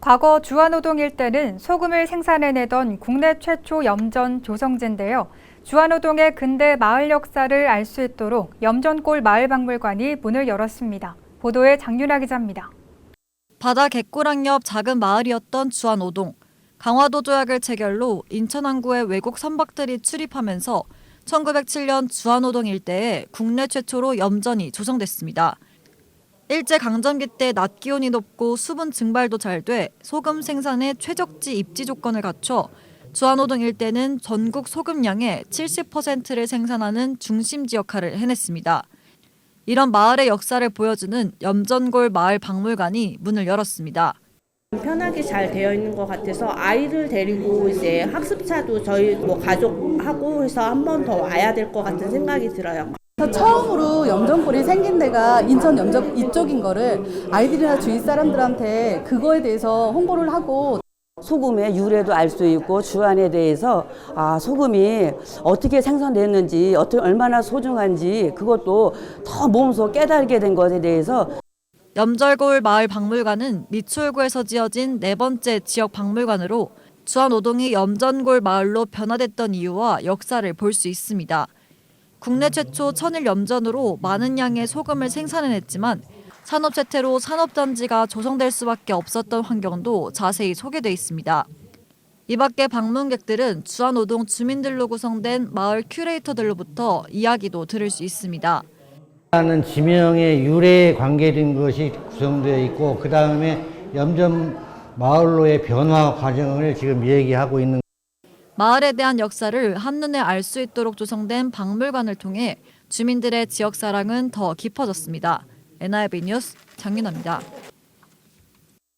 과거 주안호동 일대는 소금을 생산해내던 국내 최초 염전 조성지인데요. 주안호동의 근대 마을 역사를 알 수 있도록 염전골 마을박물관이 문을 열었습니다. 보도에 장윤아 기자입니다. 바다 갯고랑 옆 작은 마을이었던 주안오동. 강화도 조약을 체결로 인천 항구에 외국 선박들이 출입하면서 1907년 주안오동 일대에 국내 최초로 염전이 조성됐습니다. 일제 강점기 때 낮 기온이 높고 수분 증발도 잘 돼 소금 생산에 최적지 입지 조건을 갖춰 주안오동 일대는 전국 소금량의 70%를 생산하는 중심지 역할을 해냈습니다. 이런 마을의 역사를 보여주는 염전골 마을 박물관이 문을 열었습니다. 편하게 잘 되어 있는 것 같아서 아이를 데리고 이제 학습차도 저희 뭐 가족하고 해서 한 번 더 와야 될 것 같은 생각이 들어요. 처음으로 염전골이 생긴 데가 인천 염전 이쪽인 거를 아이들이나 주위 사람들한테 그거에 대해서 홍보를 하고 소금의 유래도 알 수 있고 주안에 대해서 아 소금이 어떻게 생산됐는지 어떻게 얼마나 소중한지 그것도 더 몸소 깨달게 된 것에 대해서 염절골 마을 박물관은 미추홀구에서 지어진 네 번째 지역 박물관으로 주안오동이 염전골 마을로 변화됐던 이유와 역사를 볼 수 있습니다. 국내 최초 천일 염전으로 많은 양의 소금을 생산해냈지만 산업 재태로 산업단지가 조성될 수밖에 없었던 환경도 자세히 소개돼 있습니다. 이 밖에 방문객들은 주안오동 주민들로 구성된 마을 큐레이터들로부터 이야기도 들을 수 있습니다. 라는 지명의 유래에 관계된 것이 구성되어 있고 그 다음에 염전 마을로의 변화 과정을 지금 얘기하고 있는 마을에 대한 역사를 한눈에 알 수 있도록 조성된 박물관을 통해 주민들의 지역 사랑은 더 깊어졌습니다. NIB 뉴스 장윤아입니다.